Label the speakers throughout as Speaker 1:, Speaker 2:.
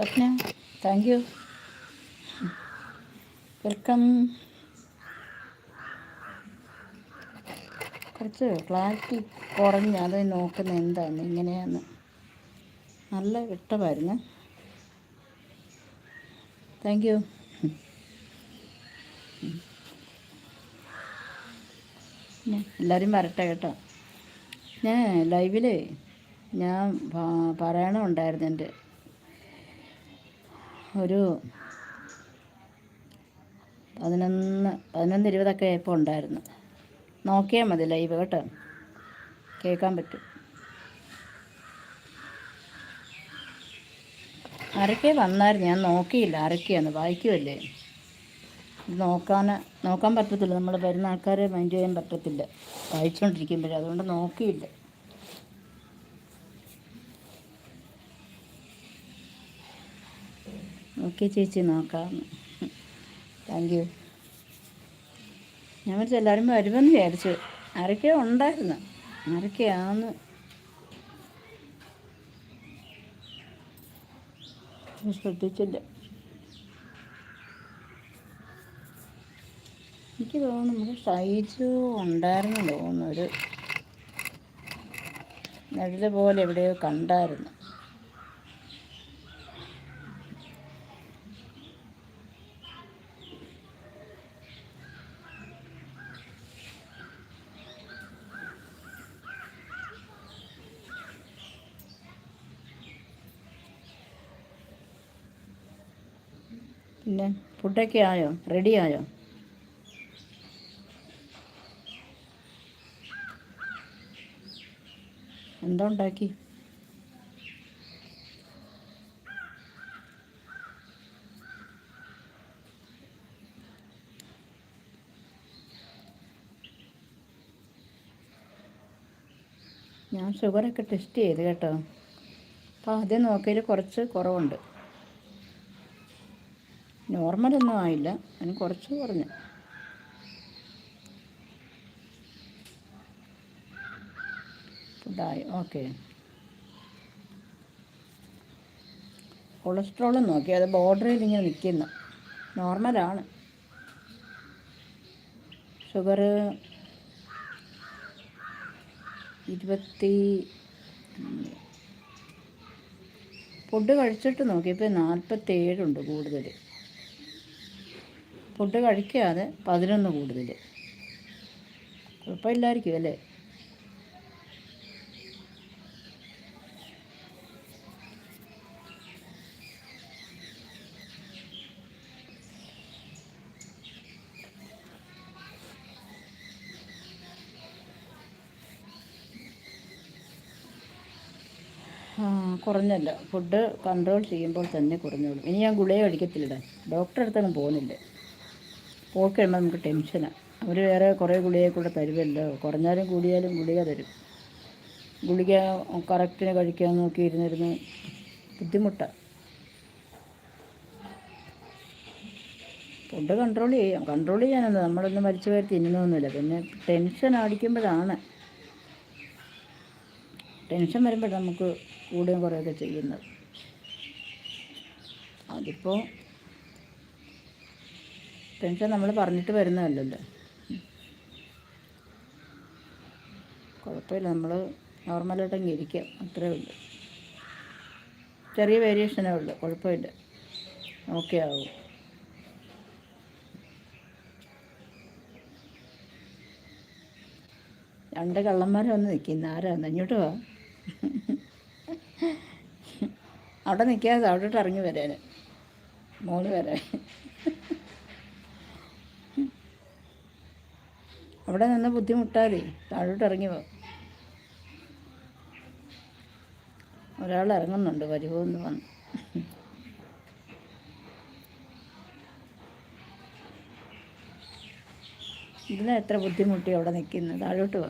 Speaker 1: Swapna thank you welcome കുറച്ച് clarity കുറഞ്ഞ് അത് നോക്കുന്ന എന്താണ് ഇങ്ങനെയാന്ന് നല്ല വിട്ടമായിരുന്നു താങ്ക് യു എല്ലാവരും വരട്ടെ കേട്ടോ. ഞാൻ ലൈവിൽ ഞാൻ പറയണമുണ്ടായിരുന്നു എന്റെ ഒരു പതിനൊന്ന് പതിനൊന്ന് ഇരുപതൊക്കെ ആയപ്പോൾ ഉണ്ടായിരുന്നു. നോക്കിയാൽ മതി ലൈവ് കേട്ടോ. കേൾക്കാൻ പറ്റും. ആരൊക്കെ വന്നായിരുന്നു ഞാൻ നോക്കിയില്ല. ആരൊക്കെയാണ് വായിക്കുമല്ലേ നോക്കാൻ നോക്കാൻ പറ്റത്തില്ല. നമ്മൾ വരുന്ന ആൾക്കാരെ മൈൻഡ് ചെയ്യാൻ പറ്റത്തില്ല. വായിച്ചുകൊണ്ടിരിക്കുമ്പോഴേ അതുകൊണ്ട് നോക്കിയില്ല. ഓക്കെ ചേച്ചി നോക്കാം താങ്ക് യു ഞാൻ വിളിച്ച എല്ലാവരും വരുമെന്ന് വിചാരിച്ചു. ആരൊക്കെയോ ഉണ്ടായിരുന്നു. ആരൊക്കെയാന്ന്. ശ്രദ്ധിച്ചില്ല. എനിക്ക് തോന്നുന്നു നമുക്ക് ഷൈജു ഉണ്ടായിരുന്നു തോന്നുന്നു ഒരു. നിഴൽ പോലെ എവിടെയോ കണ്ടായിരുന്നു. പിന്നെ ഫുഡൊക്കെ ആയോ? റെഡി ആയോ? എന്താ ഉണ്ടാക്കി? ഞാൻ ഷുഗറൊക്കെ ടെസ്റ്റ് ചെയ്ത് കേട്ടോ. അപ്പോൾ ആദ്യം നോക്കിയതിൽ കുറച്ച് കുറവുണ്ട്. നോർമലൊന്നും ആയില്ല. അതിന് കുറച്ച് കുറഞ്ഞു. ഫുഡായി ഓക്കെ. കൊളസ്ട്രോളും നോക്കി അത് ബോർഡറിൽ ഇങ്ങനെ നിൽക്കുന്നു നോർമലാണ് ഷുഗർ ഇരുപത്തി ഫുഡ് കഴിച്ചിട്ട് നോക്കിയപ്പോൾ നാൽപ്പത്തേഴുണ്ട് കൂടുതൽ ഫുഡ് കഴിക്കാതെ പതിനൊന്ന് കൂടുതൽ. കുഴപ്പമില്ലായിരിക്കും അല്ലേ? കുറഞ്ഞല്ലോ. ഫുഡ് കൺട്രോൾ ചെയ്യുമ്പോൾ തന്നെ കുറഞ്ഞോളും. ഇനി ഞാൻ ഗുളിക കഴിക്കത്തില്ല ഡോക്ടറെ അടുത്തൊന്നും പോകുന്നില്ല. പോയി കഴിയുമ്പോൾ നമുക്ക് ടെൻഷനാണ് അവർ വേറെ കുറേ ഗുളിക കൂടെ തരുമല്ലോ. കുറഞ്ഞാലും കൂടിയാലും ഗുളിക തരും. ഗുളിക കറക്റ്റിന് കഴിക്കാൻ നോക്കി ഇരുന്നിരുന്ന് ബുദ്ധിമുട്ടാണ് ഫുഡ് കൺട്രോൾ ചെയ്യാം. കൺട്രോൾ ചെയ്യാനൊന്നും നമ്മളൊന്നും മരിച്ചു കയറി തിന്നൊന്നുമില്ല. പിന്നെ ടെൻഷൻ അടിക്കുമ്പോഴാണ്. ടെൻഷൻ വരുമ്പോഴാണ് നമുക്ക് കൂടുകയും കുറേയൊക്കെ ചെയ്യുന്നത്. അതിപ്പോൾ ടെൻഷൻ നമ്മൾ പറഞ്ഞിട്ട് വരുന്നതല്ലല്ലോ. കുഴപ്പമില്ല നമ്മൾ നോർമലായിട്ടങ്ങ് ഇരിക്കാം അത്രേ ഉള്ളൂ. ചെറിയ വേരിയേഷനേ ഉള്ളൂ കുഴപ്പമില്ല. ഓക്കെ ആവും. രണ്ട് കള്ളന്മാർ വന്ന് നിൽക്കുന്നു ആരാന്ന് ഇങ്ങോട്ട് വാ. അവിടെ നിൽക്കാതെ അവിടോട്ട് ഇറങ്ങി വരാൻ മോന് വരാൻ അവിടെ നിന്ന് ബുദ്ധിമുട്ടാതെ താഴോട്ട് ഇറങ്ങി ഒരാൾ ഇറങ്ങുന്നുണ്ട് വരുമെന്ന് വന്ന് ഇതിന് എത്ര ബുദ്ധിമുട്ടി അവിടെ നിൽക്കുന്നത് താഴോട്ട് പോ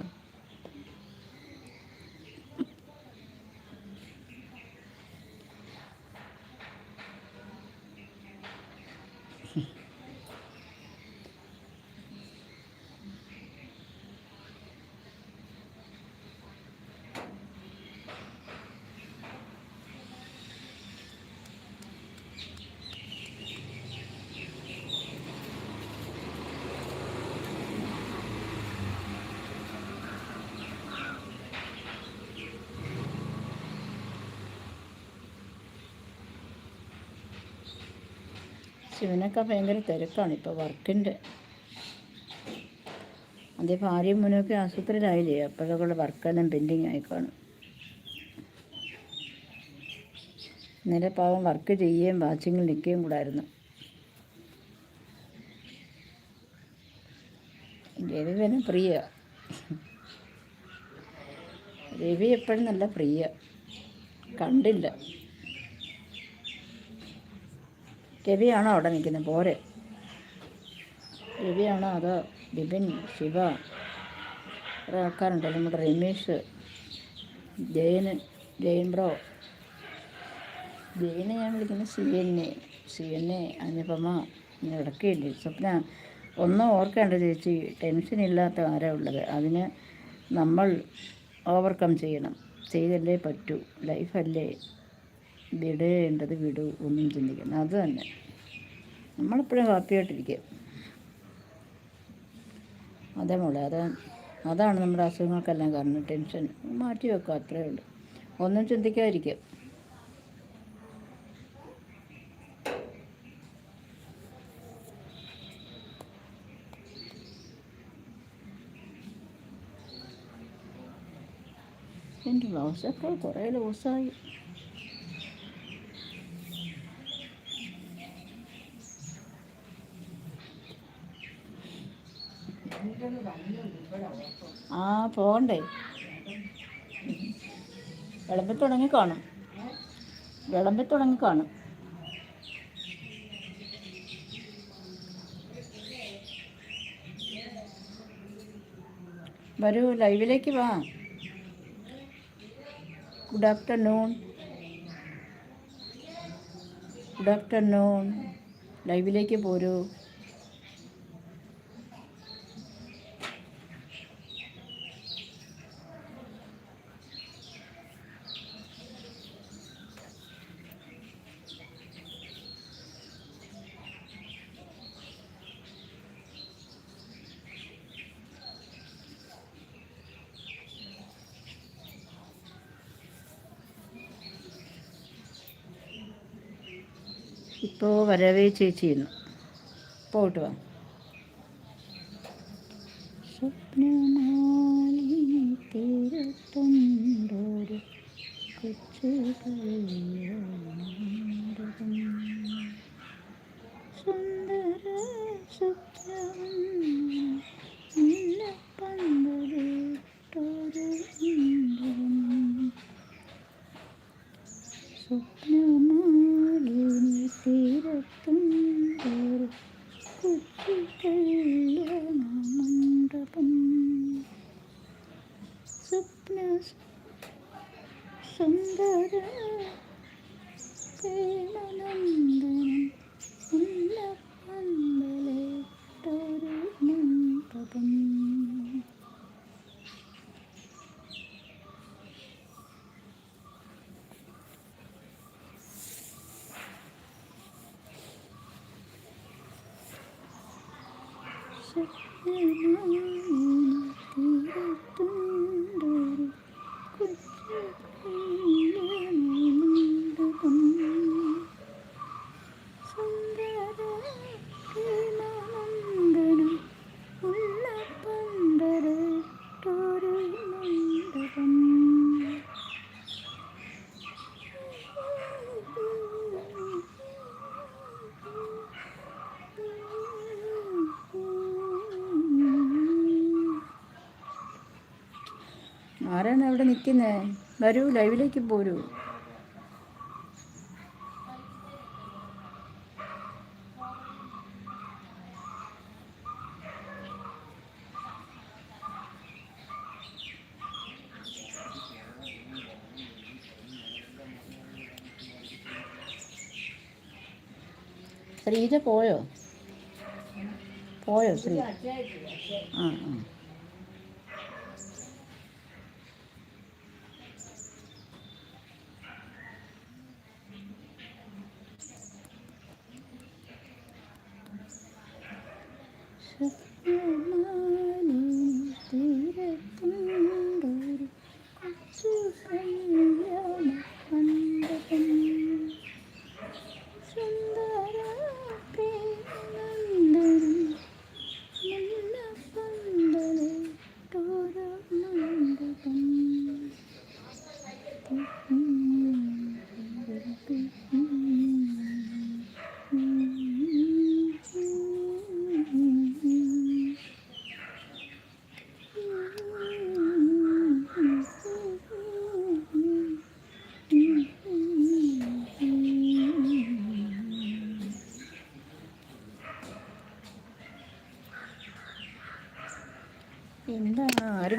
Speaker 1: ശിവനൊക്കെ ഭയങ്കര തിരക്കാണ് ഇപ്പോൾ വർക്കിന്റെ. അതേ ഭാര്യയും മുനൊക്കെ ആശുപത്രിയിലായില്ലേ? അപ്പോഴൊക്കെ വർക്കെല്ലാം പെൻഡിങ് ആയി കാണും. ഇന്നലെ പാവം വർക്ക് ചെയ്യുകയും വാച്ചിങ്ങിൽ നിൽക്കുകയും കൂടായിരുന്നു രവി പിന്നെ പ്രിയ. രവി എപ്പോഴും നല്ല പ്രിയ. കണ്ടില്ല. രവിയാണോ അവിടെ നിൽക്കുന്നത്? പോരെ. രവിയാണോ അതോ ബിപിൻ ശിവ? കുറേ ആൾക്കാരുണ്ടല്ലോ നമ്മുടെ രമേഷ് ജയന് ജയൻ ബ്രോ. ജയനെ ഞാൻ വിളിക്കുന്നത് C N A C N A Anupama. ഇടയ്ക്കില്ലേ? Swapna ഒന്നും ഓർക്കേണ്ട ചേച്ചി. ടെൻഷനില്ലാത്ത ആരാ ഉള്ളത്? അതിന് നമ്മൾ ഓവർകം ചെയ്യണം. ചെയ്തല്ലേ പറ്റൂ. ലൈഫല്ലേ? വിടേണ്ടത് വിടൂ ഒന്നും ചിന്തിക്കണം അത് തന്നെ. നമ്മളെപ്പോഴും ഹാപ്പിയായിട്ടിരിക്കുക അതേ മോളെ അത് അതാണ് നമ്മുടെ അസുഖങ്ങൾക്കെല്ലാം കാരണം. ടെൻഷൻ മാറ്റി വെക്കുക അത്രയേ ഉള്ളൂ. ഒന്നും ചിന്തിക്കാതിരിക്കുക. എന്റെ ബ്ലൗസൊക്കെ കുറേ ലൂസായി ആ പോകണ്ടേ വിളമ്പി തുടങ്ങി കാണും. വിളമ്പി തുടങ്ങി കാണും. വരൂ ലൈവിലേക്ക് വാ. ഗുഡ് ആഫ്റ്റർനൂൺ ഗുഡ് ആഫ്റ്റർനൂൺ ലൈവിലേക്ക് പോരൂ. ഇപ്പോൾ വരവേ ചേച്ചി ചെയ്യുന്നു പോയിട്ട് വാ. സുന്ദര സ്വപ്നം മുല്ലപ്പന്തലിട്ടൊരു ഇന്ദ്രൻ. സ്വപ്നമാലിനി തീരത്തുണ്ടൊരു കൊച്ചു കല്യാണമണ്ഡപം സ്വപ്ന സുന്ദര പ്രേമനന്ദനം മുല്ലപ്പന്തലിട്ടൊരു മണ്ഡപം തീരത്തുണ്ടൊരു നിൽക്കുന്നത് വരൂ ലൈവിലേക്ക് പോരൂ. ശ്രീജ പോയോ? പോയോ ശ്രീ? ആ ആ തീരത്തുണ്ടൊരു കൊച്ചു കല്യാണ മണ്ഡപം സുന്ദര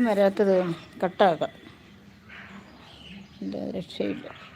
Speaker 1: വരാത്തത് കട്ടാക്കാം. രക്ഷയില്ല.